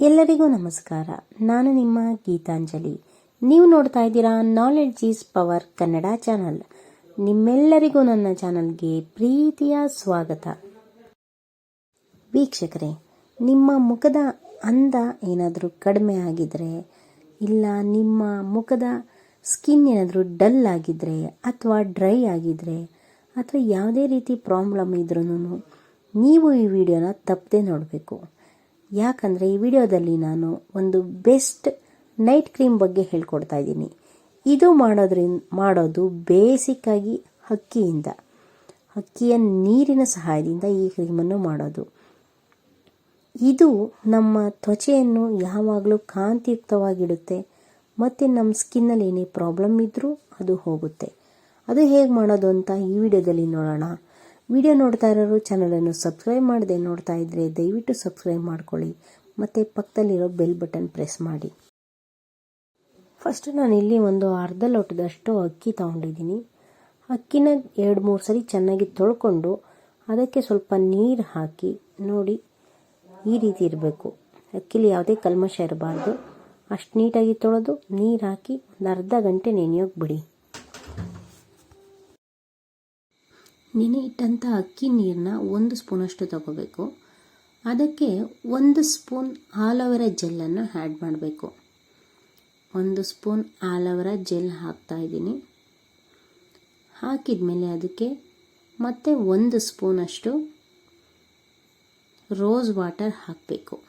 ಎಲ್ಲರಿಗೂ ನಮಸ್ಕಾರ. ನಾನು ನಿಮ್ಮ ಗೀತಾಂಜಲಿ. ನೀವು ನೋಡ್ತಾ ಇದ್ದೀರಾ knowledge is power Kannada channel. ನಿಮ್ಮೆಲ್ಲರಿಗೂ ನನ್ನ ಚಾನಲ್ಗೆ ಪ್ರೀತಿಯ ಸ್ವಾಗತ. ವೀಕ್ಷಕರೇ, ನಿಮ್ಮ ಮುಖದ ಅಂದ ಏನಾದರೂ ಕಡಿಮೆ ಆಗಿದ್ರೆ, ಇಲ್ಲ ನಿಮ್ಮ ಮುಖದ ಸ್ಕಿನ್ ಏನಾದರೂ ಡಲ್ ಆಗಿದ್ರೆ ಅಥವಾ ಡ್ರೈ ಆಗಿದ್ರೆ, ಅಥವಾ ಯಾವುದೇ ರೀತಿ ಪ್ರಾಬ್ಲಮ್ ಇದ್ರೂ ನೀವು ಈ ವಿಡಿಯೋನ ತಪ್ಪದೆ ನೋಡಬೇಕು. ಯಾಕಂದರೆ ಈ ವಿಡಿಯೋದಲ್ಲಿ ನಾನು ಒಂದು ಬೆಸ್ಟ್ ನೈಟ್ ಕ್ರೀಮ್ ಬಗ್ಗೆ ಹೇಳ್ಕೊಡ್ತಾ ಇದ್ದೀನಿ. ಇದು ಮಾಡೋದ್ರಿಂದ ಮಾಡೋದು ಬೇಸಿಕ್ಕಾಗಿ ಹಕ್ಕಿಯಿಂದ, ಹಕ್ಕಿಯ ನೀರಿನ ಸಹಾಯದಿಂದ ಈ ಕ್ರೀಮನ್ನು ಮಾಡೋದು. ಇದು ನಮ್ಮ ತ್ವಚೆಯನ್ನು ಯಾವಾಗಲೂ ಕಾಂತಿಯುಕ್ತವಾಗಿಡುತ್ತೆ, ಮತ್ತು ನಮ್ಮ ಸ್ಕಿನ್ನಲ್ಲಿ ಏನೇ ಪ್ರಾಬ್ಲಮ್ ಇದ್ದರೂ ಅದು ಹೋಗುತ್ತೆ. ಅದು ಹೇಗೆ ಮಾಡೋದು ಅಂತ ಈ ವಿಡಿಯೋದಲ್ಲಿ ನೋಡೋಣ. ವಿಡಿಯೋ ನೋಡ್ತಾ ಇರೋರು ಚಾನಲನ್ನು ಸಬ್ಸ್ಕ್ರೈಬ್ ಮಾಡದೆ ನೋಡ್ತಾ ಇದ್ದರೆ ದಯವಿಟ್ಟು ಸಬ್ಸ್ಕ್ರೈಬ್ ಮಾಡ್ಕೊಳ್ಳಿ. ಮತ್ತು ಪಕ್ಕದಲ್ಲಿರೋ ಬೆಲ್ ಬಟನ್ ಪ್ರೆಸ್ ಮಾಡಿ. ಫಸ್ಟ್ ನಾನು ಇಲ್ಲಿ ಒಂದು ಅರ್ಧ ಲೋಟದಷ್ಟು ಅಕ್ಕಿ ತೊಗೊಂಡಿದ್ದೀನಿ. ಅಕ್ಕಿನ ಎರಡು ಮೂರು ಸರಿ ಚೆನ್ನಾಗಿ ತೊಳ್ಕೊಂಡು ಅದಕ್ಕೆ ಸ್ವಲ್ಪ ನೀರು ಹಾಕಿ ನೋಡಿ ಈ ರೀತಿ ಇರಬೇಕು. ಅಕ್ಕಿಲಿ ಯಾವುದೇ ಕಲ್ಮಶ ಇರಬಾರ್ದು. ಅಷ್ಟು ನೀಟಾಗಿ ತೊಳೆದು ನೀರು ಹಾಕಿ ಒಂದು ಅರ್ಧ ಗಂಟೆ ನೆನೆಯೋಕೆ ಬಿಡಿ. ನೆನೆ ಇಟ್ಟಂಥ ಅಕ್ಕಿ ನೀರನ್ನ ಒಂದು ಸ್ಪೂನಷ್ಟು ತಗೋಬೇಕು. ಅದಕ್ಕೆ ಒಂದು ಸ್ಪೂನ್ ಆಲೋವೆರಾ ಜೆಲ್ಲನ್ನು ಆ್ಯಡ್ ಮಾಡಬೇಕು. ಒಂದು ಸ್ಪೂನ್ ಆಲೋವೆರಾ ಜೆಲ್ ಹಾಕ್ತಾ ಇದ್ದೀನಿ. ಹಾಕಿದ ಮೇಲೆ ಅದಕ್ಕೆ ಮತ್ತೆ ಒಂದು ಸ್ಪೂನಷ್ಟು ರೋಸ್ ವಾಟರ್ ಹಾಕಬೇಕು.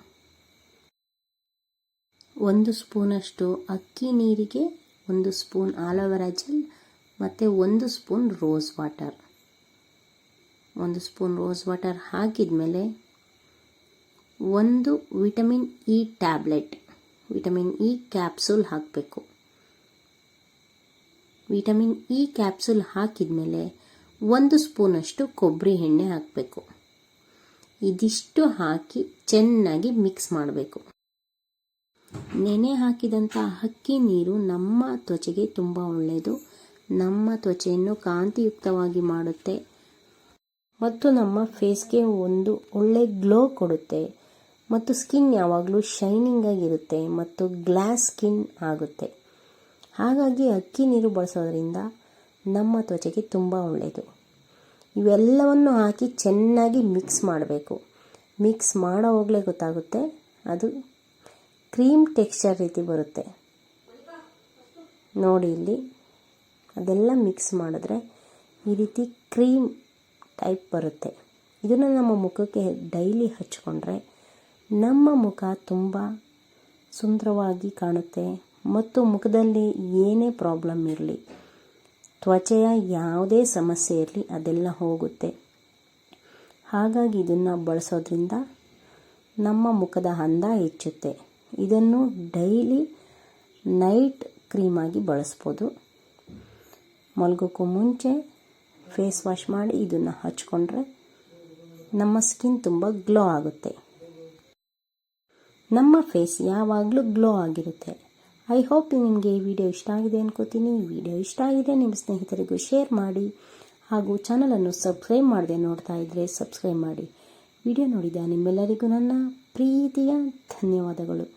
ಒಂದು ಸ್ಪೂನಷ್ಟು ಅಕ್ಕಿ ನೀರಿಗೆ, ಒಂದು ಸ್ಪೂನ್ ಆಲೋವೆರಾ ಜೆಲ್, ಮತ್ತು ಒಂದು ಸ್ಪೂನ್ ರೋಸ್ ವಾಟರ್. ಒಂದು ಸ್ಪೂನ್ ರೋಸ್ ವಾಟರ್ ಹಾಕಿದ ಮೇಲೆ ಒಂದು vitamin E tablet vitamin E capsule ಹಾಕಬೇಕು. ವಿಟಮಿನ್ ಇ ಕ್ಯಾಪ್ಸೂಲ್ ಹಾಕಿದ ಮೇಲೆ ಒಂದು ಸ್ಪೂನಷ್ಟು ಕೊಬ್ಬರಿ ಎಣ್ಣೆ ಹಾಕಬೇಕು. ಇದಿಷ್ಟು ಹಾಕಿ ಚೆನ್ನಾಗಿ ಮಿಕ್ಸ್ ಮಾಡಬೇಕು. ನೆನೆ ಹಾಕಿದಂಥ ಅಕ್ಕಿ ನೀರು ನಮ್ಮ ತ್ವಚೆಗೆ ತುಂಬ ಒಳ್ಳೆಯದು ನಮ್ಮ ತ್ವಚೆಯನ್ನು ಕಾಂತಿಯುಕ್ತವಾಗಿ ಮಾಡುತ್ತೆ. ಮತ್ತು ನಮ್ಮ ಫೇಸ್ಗೆ ಒಂದು ಒಳ್ಳೆ ಗ್ಲೋ ಕೊಡುತ್ತೆ. ಮತ್ತು ಸ್ಕಿನ್ ಯಾವಾಗಲೂ ಶೈನಿಂಗ್ ಆಗಿರುತ್ತೆ ಮತ್ತು ಗ್ಲಾಸ್ ಸ್ಕಿನ್ ಆಗುತ್ತೆ. ಹಾಗಾಗಿ ಅಕ್ಕಿ ನೀರು ಬಳಸೋದ್ರಿಂದ ನಮ್ಮ ತ್ವಚೆಗೆ ತುಂಬ ಒಳ್ಳೆಯದು. ಇವೆಲ್ಲವನ್ನು ಹಾಕಿ ಚೆನ್ನಾಗಿ ಮಿಕ್ಸ್ ಮಾಡಬೇಕು. ಮಿಕ್ಸ್ ಮಾಡೋ ಹೋಗಲೇ ಗೊತ್ತಾಗುತ್ತೆ. ಅದು ಕ್ರೀಮ್ ಟೆಕ್ಸ್ಚರ್ ರೀತಿ ಬರುತ್ತೆ. ನೋಡಿ ಇಲ್ಲಿ ಅದೆಲ್ಲ ಮಿಕ್ಸ್ ಮಾಡಿದ್ರೆ ಈ ರೀತಿ ಕ್ರೀಮ್ ಟೈಪ್ ಬರುತ್ತೆ. ಇದನ್ನು ನಮ್ಮ ಮುಖಕ್ಕೆ ಡೈಲಿ ಹಚ್ಕೊಂಡ್ರೆ ನಮ್ಮ ಮುಖ ತುಂಬ ಸುಂದರವಾಗಿ ಕಾಣುತ್ತೆ ಮತ್ತು ಮುಖದಲ್ಲಿ ಏನೇ ಪ್ರಾಬ್ಲಮ್ ಇರಲಿ, ತ್ವಚೆಯ ಯಾವುದೇ ಸಮಸ್ಯೆ ಇರಲಿ ಅದೆಲ್ಲ ಹೋಗುತ್ತೆ. ಹಾಗಾಗಿ ಇದನ್ನು ಬಳಸೋದ್ರಿಂದ ನಮ್ಮ ಮುಖದ ಅಂದ ಹೆಚ್ಚುತ್ತೆ. ಇದನ್ನು ಡೈಲಿ ನೈಟ್ ಕ್ರೀಮಾಗಿ ಬಳಸ್ಬೋದು. ಮಲಗೋಕ್ಕೂ ಮುಂಚೆ ಫೇಸ್ ವಾಶ್ ಮಾಡಿ ಇದನ್ನು ಹಚ್ಕೊಂಡ್ರೆ ನಮ್ಮ ಸ್ಕಿನ್ ತುಂಬ ಗ್ಲೋ ಆಗುತ್ತೆ. ನಮ್ಮ ಫೇಸ್ ಯಾವಾಗಲೂ ಗ್ಲೋ ಆಗಿರುತ್ತೆ. ಐ ಹೋಪ್ ನಿಮಗೆ ಈ ವಿಡಿಯೋ ಇಷ್ಟ ಆಗಿದೆ ಅನ್ಕೋತೀನಿ. ಈ ವಿಡಿಯೋ ಇಷ್ಟ ಆಗಿದೆ ನಿಮ್ಮ ಸ್ನೇಹಿತರಿಗೂ ಶೇರ್ ಮಾಡಿ. ಹಾಗೂ ಚಾನಲನ್ನು ಸಬ್ಸ್ಕ್ರೈಬ್ ಮಾಡದೆ ನೋಡ್ತಾ ಇದ್ದರೆ ಸಬ್ಸ್ಕ್ರೈಬ್ ಮಾಡಿ. ವಿಡಿಯೋ ನೋಡಿದ ನಿಮ್ಮೆಲ್ಲರಿಗೂ ನನ್ನ ಪ್ರೀತಿಯ ಧನ್ಯವಾದಗಳು.